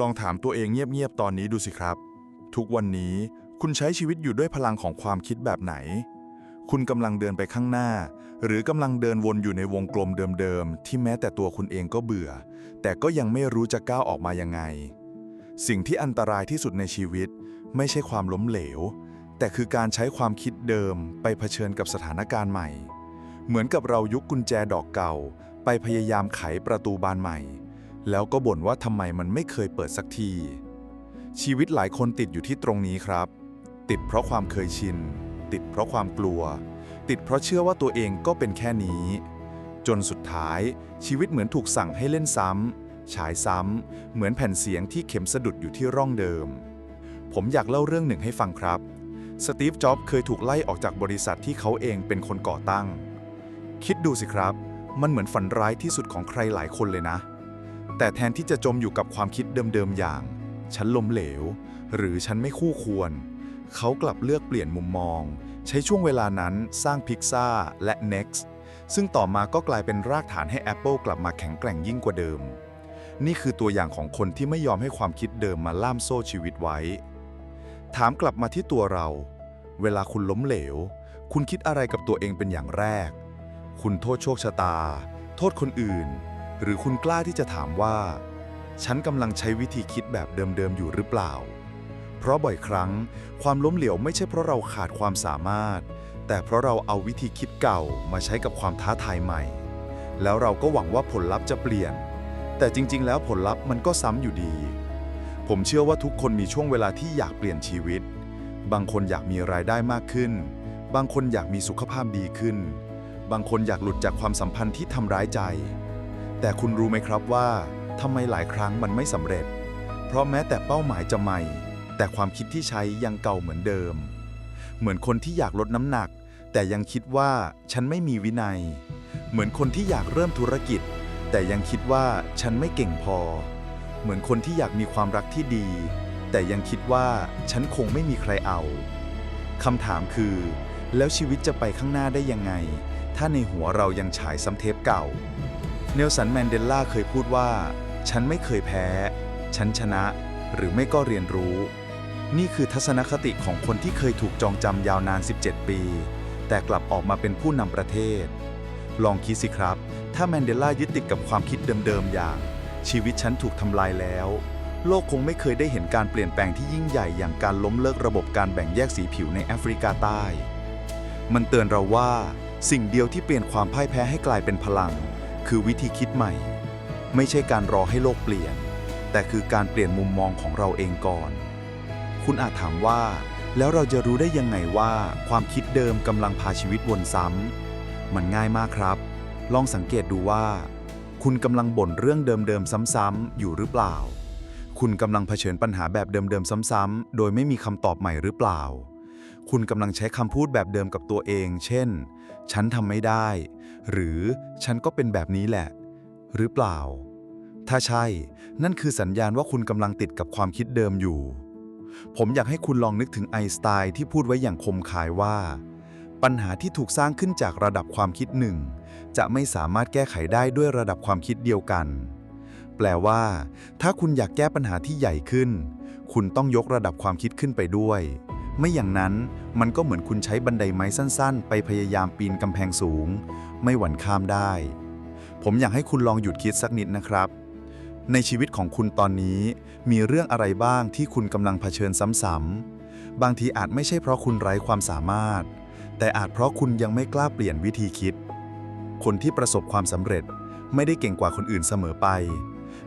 ลองถามตัวเองเงียบๆตอนนี้ดูสิครับ ทุกวันนี้คุณใช้ชีวิตอยู่ด้วยพลังของความคิดแบบไหน คุณกำลังเดินไปข้างหน้า หรือกำลังเดินวนอยู่ในวงกลมเดิมๆ ที่แม้แต่ตัวคุณเองก็เบื่อ แต่ก็ยังไม่รู้จะก้าวออกมายังไง สิ่งที่อันตรายที่สุดในชีวิต ไม่ใช่ความล้มเหลว แต่คือการใช้ความคิดเดิมไปเผชิญกับสถานการณ์ใหม่ เหมือนกับเรายุกกุญแจดอกเก่า ไปพยายามไขประตูบานใหม่ แล้วก็บ่นว่าทำไมมันไม่เคยเปิดสักที ชีวิตหลายคนติดอยู่ที่ตรงนี้ครับ ติดเพราะความเคยชิน ติดเพราะความกลัว ติดเพราะเชื่อว่าตัวเองก็เป็นแค่นี้ จนสุดท้ายชีวิตเหมือนถูกสั่งให้เล่นซ้ำฉายซ้ำเหมือนแผ่นเสียงที่เข็มสะดุดอยู่ที่ร่องเดิม ผมอยากเล่าเรื่องหนึ่งให้ฟังครับสตีฟ จ็อบส์เคยถูกไล่ออกจากบริษัทที่เขาเองเป็นคนก่อตั้ง คิดดูสิครับ มันเหมือนฝันร้ายที่สุดของใครหลายคนเลยนะ แต่แทนที่จะจมอยู่กับความคิดเดิมๆอย่าง ฉันล้มเหลว หรือฉันไม่คู่ควร เขากลับเลือกเปลี่ยนมุมมอง ใช้ช่วงเวลานั้นสร้างพิกซ่าและ Next ซึ่งต่อมาก็กลายเป็นรากฐานให้ Apple กลับมาแข็งแกร่งยิ่งกว่าเดิม นี่คือตัวอย่างของคนที่ไม่ยอมให้ความคิดเดิมมาล่ามโซ่ชีวิตไว้ ถามกลับมาที่ตัวเรา เวลาคุณล้มเหลว คุณคิดอะไรกับตัวเองเป็นอย่างแรก คุณโทษโชคชะตา โทษคนอื่น หรือคุณกล้าที่จะถามว่า ฉันกำลังใช้วิธีคิดแบบเดิมๆอยู่หรือเปล่า เพราะบ่อยครั้ง ความล้มเหลวไม่ใช่เพราะเราขาดความสามารถ แต่เพราะเราเอาวิธีคิดเก่ามาใช้กับความท้าทายใหม่ แล้วเราก็หวังว่าผลลัพธ์จะเปลี่ยน แต่จริง ๆ แล้วผลลัพธ์มันก็ซ้ำอยู่ดี ผมเชื่อว่าทุกคนมีช่วงเวลาที่อยากเปลี่ยนชีวิต บางคนอยากมีรายได้มากขึ้น บางคนอยากมีสุขภาพดีขึ้น บางคนอยากหลุดจากความสัมพันธ์ที่ทำร้ายใจ แต่คุณรู้ไหมครับว่าทำไมหลายครั้งมันไม่สำเร็จ เพราะแม้แต่เป้าหมายจะใหม่ แต่ความคิดที่ใช้ยังเก่าเหมือนเดิม เหมือนคนที่อยากลดน้ำหนัก แต่ยังคิดว่าฉันไม่มีวินัย เหมือนคนที่อยากเริ่มธุรกิจ แต่ยังคิดว่าฉันไม่เก่งพอ เหมือนคนที่อยากมีความรักที่ดี แต่ยังคิดว่าฉันคงไม่มีใครเอาคำถามคือ แล้วชีวิตจะไปข้างหน้าได้ยังไง ถ้าในหัวเรายังฉายซ้ำเทปเก่า เนลสันแมนเดลาเคยพูดว่า ฉันไม่เคยแพ้ ฉันชนะ หรือไม่ก็เรียนรู้ นี่คือทัศนคติของคนที่เคยถูกจองจำยาวนาน 17 ปี แต่กลับออกมาเป็นผู้นำประเทศ ลองคิดสิครับ ถ้าแมนเดลายึดติดกับความคิดเดิมๆอย่าง ชีวิตฉันถูกทำลายแล้ว โลกคงไม่เคยได้เห็นการเปลี่ยนแปลงที่ยิ่งใหญ่อย่างการล้มเลิกระบบการแบ่งแยกสีผิวในแอฟริกาใต้ มันเตือนเราว่า สิ่งเดียวที่เปลี่ยนความพ่ายแพ้ให้กลายเป็นพลัง คือวิธีคิดใหม่ ไม่ใช่การรอให้โลกเปลี่ยน แต่คือการเปลี่ยนมุมมองของเราเองก่อน คุณอาจถามว่า แล้วเราจะรู้ได้ยังไงว่า ความคิดเดิมกำลังพาชีวิตวนซ้ำมันง่ายมากครับ ลองสังเกตดูว่า คุณกำลังบ่นเรื่องเดิมๆซ้ำๆอยู่หรือเปล่า คุณกำลังเผชิญปัญหาแบบเดิมๆซ้ำๆโดยไม่มีคำตอบใหม่หรือเปล่า คุณกำลังใช้คำพูดแบบเดิมกับตัวเอง เช่น ฉันทำไม่ได้ หรือฉันก็เป็นแบบนี้แหละ หรือเปล่า ถ้าใช่ นั่นคือสัญญาณว่าคุณกำลังติดกับความคิดเดิมอยู่ ผมอยากให้คุณลองนึกถึงไอน์สไตน์ที่พูดไว้อย่างคมคายว่า ปัญหาที่ถูกสร้างขึ้นจากระดับความคิดหนึ่ง จะไม่สามารถแก้ไขได้ด้วยระดับความคิดเดียวกัน แปลว่า ถ้าคุณอยากแก้ปัญหาที่ใหญ่ขึ้น คุณต้องยกระดับความคิดขึ้นไปด้วย ไม่อย่างนั้นมันก็เหมือนคุณใช้บันไดไม้สั้น ๆ ไปพยายามปีนกำแพงสูง ไม่หวั่นข้ามได้ ผมอยากให้คุณลองหยุดคิดสักนิดนะครับ ในชีวิตของคุณตอนนี้ มีเรื่องอะไรบ้างที่คุณกำลังเผชิญซ้ำๆบางทีอาจไม่ใช่เพราะคุณไร้ความสามารถ แต่อาจเพราะคุณยังไม่กล้าเปลี่ยนวิธีคิด คนที่ประสบความสำเร็จไม่ได้เก่งกว่าคนอื่นเสมอไป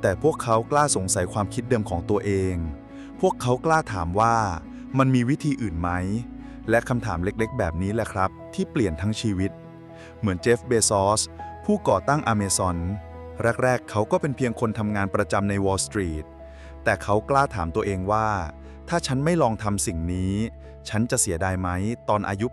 แต่พวกเขากล้าสงสัยความคิดเดิมของตัวเอง พวกเขากล้าถามว่า มันมีวิธีอื่นไหม และคำถามเล็กๆ แบบนี้แหละครับ ที่เปลี่ยนทั้งชีวิต เหมือนเจฟ เบซอส ผู้ก่อตั้ง Amazon แรกๆ เขาก็เป็นเพียงคนทำงานประจำใน Wall Street แต่เขากล้าถามตัวเองว่า ถ้าฉันไม่ลองทำสิ่งนี้ ฉันจะเสียดายไหมตอนอายุ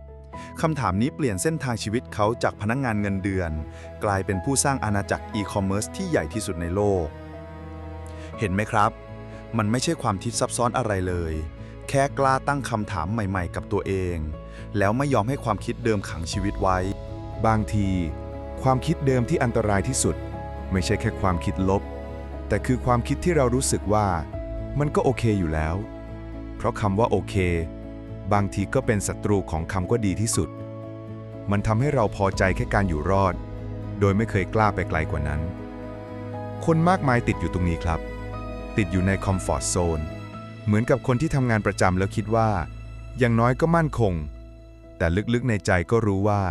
80 คำถามนี้เปลี่ยนเส้นทางชีวิตเขาจากพนักงงานเงินเดือน กลายเป็นผู้สร้างอาณาจักรอีคอมเมิร์ซที่ใหญ่ที่สุดในโลก เห็นไหมครับ มันไม่ใช่ความคิดซับซ้อนอะไรเลย แค่กล้าตั้งคำถามใหม่ๆ กับตัวเอง แล้วไม่ยอมให้ความคิดเดิมขังชีวิตไว้ บางที ความคิดเดิมที่อันตรายที่สุด ไม่ใช่แค่ความคิดลบ แต่คือความคิดที่เรารู้สึกว่า มันก็โอเคอยู่แล้ว เพราะคำว่าโอเค บางทีก็เป็นศัตรูของคำว่าดีที่สุด มันทำให้เราพอใจแค่การอยู่รอด โดยไม่เคยกล้าไปไกลกว่านั้น คนมากมายติดอยู่ตรงนี้ครับ ติดอยู่ในคอมฟอร์ z โซน เหมือนกับคนที่ทำงานประจำแล้วคิดว่า อย่างน้อยก็มั่นคง แต่ลึกๆในใจก็รู้ว่า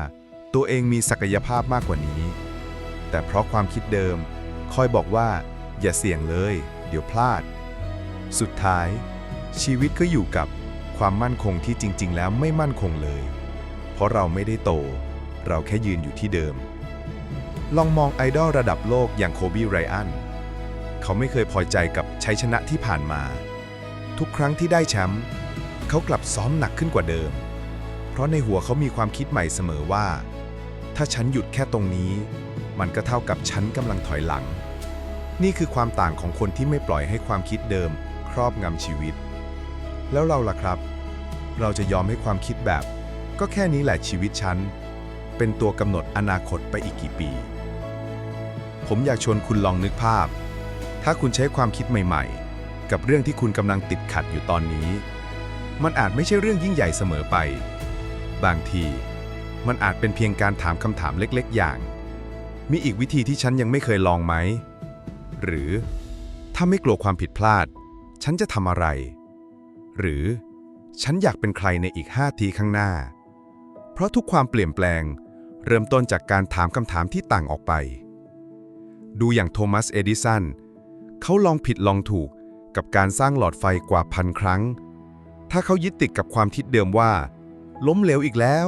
ตัวเองมีศักยภาพมากกว่านี้ แต่เพราะความคิดเดิม คอยบอกว่า อย่าเสี่ยงเลย เดี๋ยวพลาด สุดท้าย ชีวิตก็อยู่กับความมั่นคงที่จริง ๆ แล้วไม่มั่นคงเลย เพราะเราไม่ได้โต เราแค่ยืนอยู่ที่เดิม ลองมองไอดอลระดับโลกอย่างโคบีไรอันเขาไม่เคยพอใจกับชัยชนะที่ผ่านมา ทุกครั้งที่ได้แชมป์เขากลับซ้อมหนักขึ้นกว่าเดิม เพราะในหัวเขามีความคิดใหม่เสมอว่า ถ้าฉันหยุดแค่ตรงนี้ มันก็เท่ากับฉันกำลังถอยหลัง นี่คือความต่างของคนที่ไม่ปล่อยให้ความคิดเดิม ครอบงำชีวิต แล้วเราล่ะครับ เราจะยอมให้ความคิดแบบ ก็แค่นี้แหละชีวิตฉัน เป็นตัวกำหนดอนาคตไปอีกกี่ปี ผมอยากชวนคุณลองนึกภาพ ถ้าคุณใช้ความคิดใหม่ ๆ กับเรื่องที่คุณกำลังติดขัดอยู่ตอนนี้ มันอาจไม่ใช่เรื่องยิ่งใหญ่เสมอไป บางที มันอาจเป็นเพียงการถามคำถามเล็กๆ อย่าง มีอีกวิธีที่ฉันยังไม่เคยลองไหม หรือ ถ้าไม่กลัวความผิดพลาด ฉันจะทำอะไร หรือ ฉันอยากเป็นใครในอีก5ทีข้างหน้า เพราะทุกความเปลี่ยนแปลง เริ่มต้นจากการถามคำถามที่ต่างออกไป ดูอย่างโทมัส เอดิสันเขาลองผิดลองถูก กับการสร้างหลอดไฟกว่าพันครั้ง ถ้าเขายึดติดกับความคิดเดิมว่า ล้มเหลวอีกแล้ว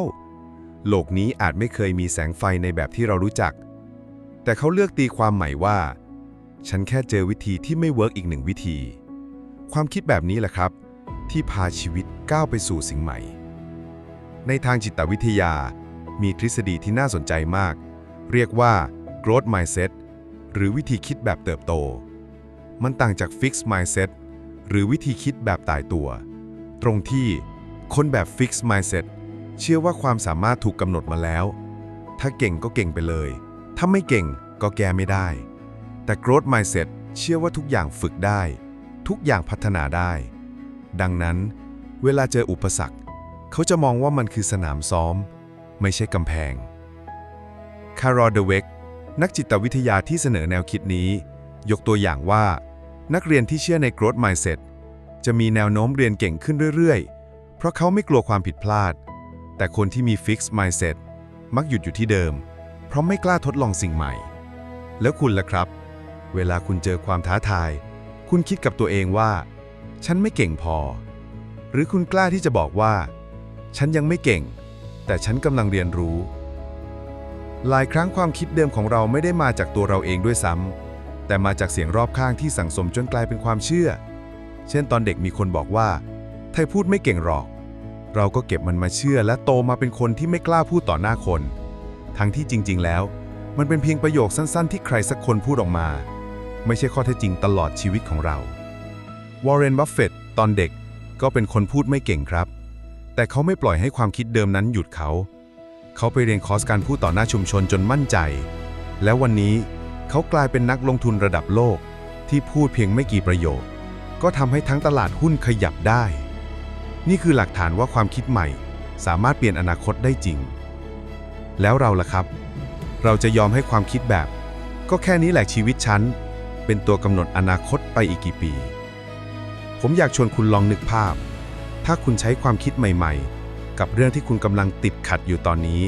โลกนี้อาจไม่เคยมีแสงไฟในแบบที่เรารู้จัก แต่เขาเลือกตีความใหม่ว่า ฉันแค่เจอวิธีที่ไม่เวิร์กอีกหนึ่งวิธี ความคิดแบบนี้แหละครับ ที่พาชีวิตก้าวไปสู่สิ่งใหม่ ในทางจิตวิทยา มีทฤษฎีที่น่าสนใจมาก เรียกว่า growth mindset หรือวิธีคิดแบบเติบโต มันต่างจาก fixed mindset หรือวิธีคิดแบบตายตัว ตรงที่คนแบบ fixed mindset เชื่อว่าความสามารถถูกกำหนดมาแล้ว ถ้าเก่งก็เก่งไปเลย ถ้าไม่เก่งก็แก้ไม่ได้ แต่ growth mindset เชื่อว่าทุกอย่างฝึกได้ ทุกอย่างพัฒนาได้ ดังนั้น เวลาเจออุปสรรค เขาจะมองว่ามันคือสนามซ้อม ไม่ใช่กำแพงคารอเดเวกนักจิตวิทยาที่เสนอแนวคิดนี้ ยกตัวอย่างว่า นักเรียนที่เชื่อใน growth mindset จะมีแนวโน้มเรียนเก่งขึ้นเรื่อยๆ เพราะเขาไม่กลัวความผิดพลาด แต่คนที่มี fixed mindset มักหยุดอยู่ที่เดิม เพราะไม่กล้าทดลองสิ่งใหม่ แล้วคุณล่ะครับ เวลาคุณเจอความท้าทาย คุณคิดกับตัวเองว่า ฉันไม่เก่งพอ หรือคุณกล้าที่จะบอกว่า ฉันยังไม่เก่ง แต่ฉันกำลังเรียนรู้ หลายครั้งความคิดเดิมของเราไม่ได้มาจากตัวเราเองด้วยซ้ำ แต่มาจากเสียงรอบข้างที่สั่งสมจนกลายเป็นความเชื่อ เช่นตอนเด็กมีคนบอกว่า ไทยพูดไม่เก่งหรอก เราก็เก็บมันมาเชื่อและโตมาเป็นคนที่ไม่กล้าพูดต่อหน้าคน ทั้งที่จริง ๆ แล้ว มันเป็นเพียงประโยคสั้นๆ ที่ใครสักคนพูดออกมา ไม่ใช่ข้อเท็จจริงตลอดชีวิตของเรา วอร์เรน บัฟเฟตตอนเด็กก็เป็นคนพูดไม่เก่งครับ แต่เขาไม่ปล่อยให้ความคิดเดิมนั้นหยุดเขา เขาไปเรียนคอร์สการพูดต่อหน้าชุมชนจนมั่นใจ แล้ววันนี้ เขากลายเป็นนักลงทุนระดับโลก ที่พูดเพียงไม่กี่ประโยค ก็ทำให้ทั้งตลาดหุ้นขยับได้ นี่คือหลักฐานว่าความคิดใหม่ สามารถเปลี่ยนอนาคตได้จริง แล้วเราล่ะครับ เราจะยอมให้ความคิดแบบ ก็แค่นี้แหละชีวิตฉัน เป็นตัวกำหนดอนาคตไปอีกกี่ปี ผมอยากชวนคุณลองนึกภาพ ถ้าคุณใช้ความคิดใหม่ ๆ กับเรื่องที่คุณกำลังติดขัดอยู่ตอนนี้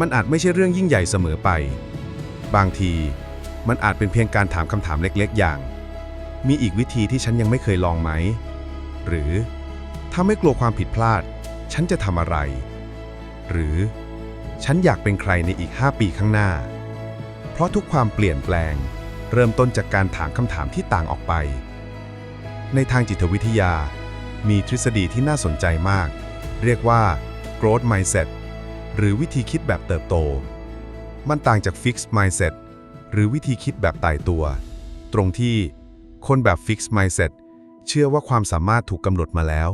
มันอาจไม่ใช่เรื่องยิ่งใหญ่เสมอไป บางที มันอาจเป็นเพียงการถามคำถามเล็กๆ อย่าง มีอีกวิธีที่ฉันยังไม่เคยลองไหม หรือ ถ้าไม่กลัวความผิดพลาด ฉันจะทำอะไร หรือ ฉันอยากเป็นใครในอีก 5 ปีข้างหน้า เพราะทุกความเปลี่ยนแปลง เริ่มต้นจากการถามคำถามที่ต่างออกไป ในทางจิตวิทยา มีทฤษฎีที่น่าสนใจมาก เรียกว่า growth mindset หรือวิธีคิดแบบเติบโต มันต่างจาก fixed mindset หรือวิธีคิดแบบตายตัว ตรงที่คนแบบ Fix mindset เชื่อว่าความสามารถถูกกำหนดมาแล้ว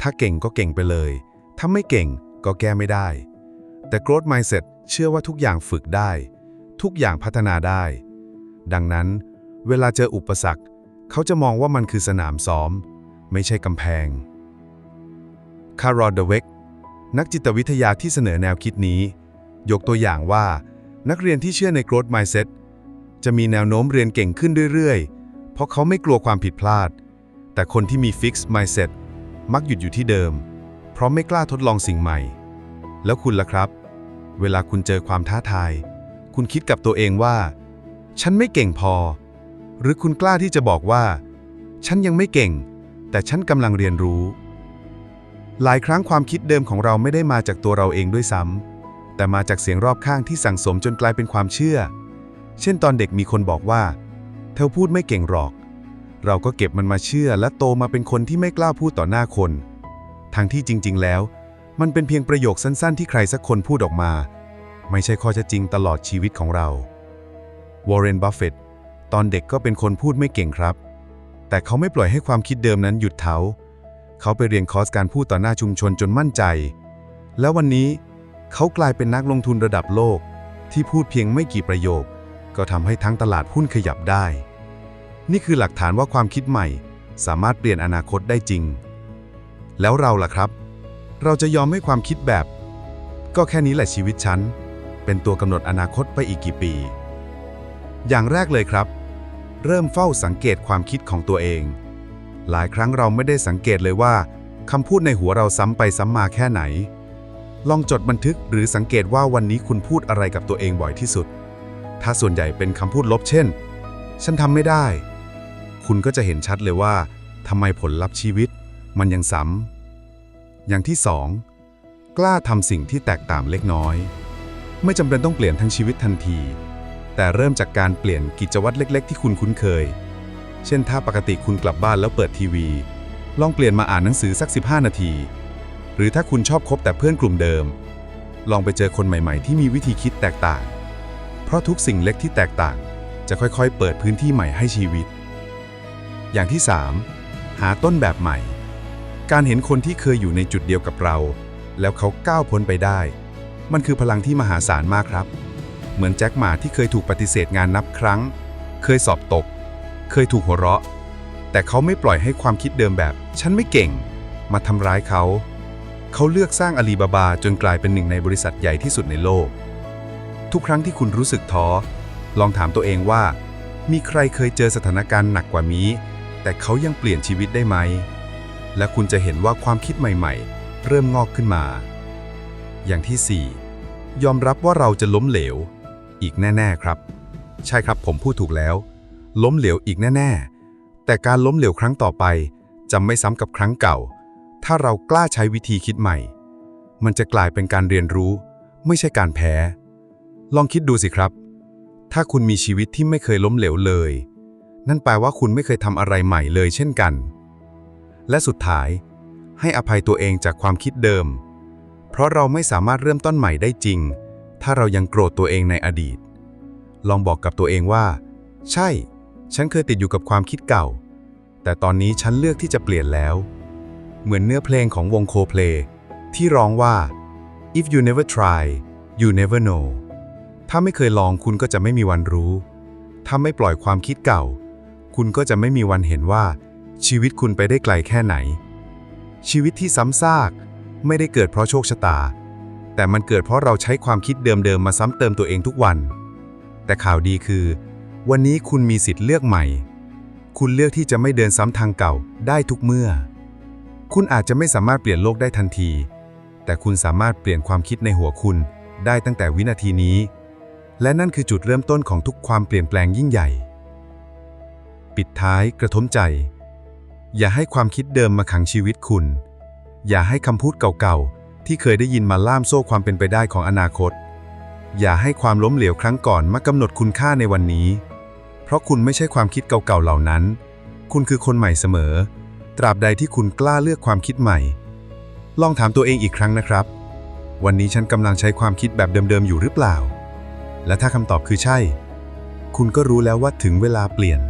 ถ้าเก่งก็เก่งไปเลย ถ้าไม่เก่งก็แก้ไม่ได้ แต่ growth mindset เชื่อว่าทุกอย่างฝึกได้ ทุกอย่างพัฒนาได้ ดังนั้น เวลาเจออุปสรรค เขาจะมองว่ามันคือสนามซ้อม ไม่ใช่กำแพงคารอดเดเวกนักจิตวิทยาที่เสนอแนวคิดนี้ ยกตัวอย่างว่า นักเรียนที่เชื่อใน growth mindset จะมีแนวโน้มเรียนเก่งขึ้นเรื่อยๆ เพราะเขาไม่กลัวความผิดพลาด แต่คนที่มี fixed mindset มักหยุดอยู่ที่เดิม เพราะไม่กล้าทดลองสิ่งใหม่ แล้วคุณล่ะครับ เวลาคุณเจอความท้าทาย คุณคิดกับตัวเองว่า ฉันไม่เก่งพอ หรือคุณกล้าที่จะบอกว่า ฉันยังไม่เก่ง แต่ฉันกำลังเรียนรู้ หลายครั้งความคิดเดิมของเราไม่ได้มาจากตัวเราเองด้วยซ้ำ แต่มาจากเสียงรอบข้างที่สั่งสมจนกลายเป็นความเชื่อ เช่นตอนเด็กมีคนบอกว่า เธอพูดไม่เก่งหรอก เราก็เก็บมันมาเชื่อและโตมาเป็นคนที่ไม่กล้าพูดต่อหน้าคน ทั้งที่จริง ๆ แล้ว มันเป็นเพียงประโยคสั้น ๆ ที่ใครสักคนพูดออกมา ไม่ใช่ข้อเท็จจริงตลอดชีวิตของเรา วอร์เรน บัฟเฟตตอนเด็กก็เป็นคนพูดไม่เก่งครับ แต่เขาไม่ปล่อยให้ความคิดเดิมนั้นหยุดเขา เขาไปเรียนคอร์สการพูดต่อหน้าชุมชนจนมั่นใจ แล้ววันนี้ เขากลายเป็นนักลงทุนระดับโลก ที่พูดเพียงไม่กี่ประโยค ก็ทำให้ทั้งตลาดหุ้นขยับได้ นี่คือหลักฐานว่าความคิดใหม่ สามารถเปลี่ยนอนาคตได้จริง แล้วเราล่ะครับ เราจะยอมให้ความคิดแบบ ก็แค่นี้แหละชีวิตฉัน เป็นตัวกำหนดอนาคตไปอีกกี่ปี อย่างแรกเลยครับ เริ่มเฝ้าสังเกตความคิดของตัวเอง หลายครั้งเราไม่ได้สังเกตเลยว่าคำพูดในหัวเราซ้ำไปซ้ำมาแค่ไหน ลองจดบันทึกหรือสังเกตว่าวันนี้คุณพูดอะไรกับตัวเองบ่อยที่สุด ถ้าส่วนใหญ่เป็นคำพูดลบเช่น ฉันทำไม่ได้ คุณก็จะเห็นชัดเลยว่าทำไมผลลัพธ์ชีวิต มันยังซ้ำอย่างที่สองกล้าทำสิ่งที่แตกต่างเล็กน้อย ไม่จำเป็นต้องเปลี่ยนทั้งชีวิตทันที แต่เริ่มจากการเปลี่ยนกิจวัตรเล็ก ๆ ที่คุณคุ้นเคย เช่นถ้าปกติคุณกลับบ้านแล้วเปิดทีวี ลองเปลี่ยนมาอ่านหนังสือสัก 15 นาที หรือถ้าคุณชอบคบแต่เพื่อนกลุ่มเดิม ลองไปเจอคนใหม่ๆ ที่มีวิธีคิดแตกต่าง เพราะทุกสิ่งเล็กที่แตกต่าง จะค่อยๆ เปิดพื้นที่ใหม่ให้ชีวิต อย่างที่ 3 หาต้นแบบใหม่ การเห็นคนที่เคยอยู่ในจุดเดียวกับเรา แล้วเขาก้าวพ้นไปได้ มันคือพลังที่มหาศาลมากครับ เหมือนแจ็คหมาที่เคยถูกปฏิเสธงานนับครั้ง เคยสอบตก เคยถูกหัวเราะ แต่เขาไม่ปล่อยให้ความคิดเดิมแบบ ฉันไม่เก่ง มาทำร้ายเขา เขาเลือกสร้างอาลีบาบาจนกลายเป็นหนึ่งในบริษัทใหญ่ที่สุดในโลก ทุกครั้งที่คุณรู้สึกท้อ ลองถามตัวเองว่า มีใครเคยเจอสถานการณ์หนักกว่านี้ แต่เขายังเปลี่ยนชีวิตได้ไหม และคุณจะเห็นว่าความคิดใหม่ๆ เริ่มงอกขึ้นมา อย่างที่ 4 ยอมรับว่าเราจะล้มเหลว อีกแน่ ๆ ครับ ใช่ครับผมพูดถูกแล้ว ล้มเหลวอีกแน่ ๆ แต่การล้มเหลวครั้งต่อไปจะไม่ซ้ำกับครั้งเก่า ถ้าเรากล้าใช้วิธีคิดใหม่ มันจะกลายเป็นการเรียนรู้ ไม่ใช่การแพ้ ลองคิดดูสิครับ ถ้าคุณมีชีวิตที่ไม่เคยล้มเหลวเลย นั่นแปลว่าคุณไม่เคยทำอะไรใหม่เลยเช่นกัน และสุดท้าย ให้อภัยตัวเองจากความคิดเดิม เพราะเราไม่สามารถเริ่มต้นใหม่ได้จริง ถ้าเรายังโกรธตัวเองในอดีต ลองบอกกับตัวเองว่า ใช่ ฉันเคยติดอยู่กับความคิดเก่า แต่ตอนนี้ฉันเลือกที่จะเปลี่ยนแล้ว เหมือนเนื้อเพลงของวงโคเพลที่ร้องว่า if you never try you never know ถ้าไม่เคยลองคุณก็จะไม่มีวันรู้ ถ้าไม่ปล่อยความคิดเก่า คุณก็จะไม่มีวันเห็นว่า ชีวิตคุณไปได้ไกลแค่ไหน ชีวิตที่ซ้ำซากไม่ได้เกิดเพราะโชคชะตา แต่มันเกิดเพราะเราใช้ความคิดเดิมๆมาซ้ำเติมตัวเองทุกวัน แต่ข่าวดีคือ วันนี้คุณมีสิทธิ์เลือกใหม่ คุณเลือกที่จะไม่เดินซ้ำทางเก่าได้ทุกเมื่อ คุณอาจจะไม่สามารถเปลี่ยนโลกได้ทันที แต่คุณสามารถเปลี่ยนความคิดในหัวคุณได้ตั้งแต่วินาทีนี้ และนั่นคือจุดเริ่มต้นของทุกความเปลี่ยนแปลงยิ่งใหญ่ ปิดท้ายกระทมใจ อย่าให้ความคิดเดิมมาขังชีวิตคุณ อย่าให้คำพูดเก่าๆ ที่เคยได้ยินมาล่ามโซ่ความเป็นไปได้ของอนาคต อย่าให้ความล้มเหลวครั้งก่อนมากำหนดคุณค่าในวันนี้ เพราะคุณไม่ใช่ความคิดเก่าๆเหล่านั้น คุณคือคนใหม่เสมอ ตราบใดที่คุณกล้าเลือกความคิดใหม่ ลองถามตัวเองอีกครั้งนะครับ วันนี้ฉันกำลังใช้ความคิดแบบเดิมๆอยู่หรือเปล่า และถ้าคำตอบคือใช่ คุณก็รู้แล้วว่าถึงเวลาเปลี่ยน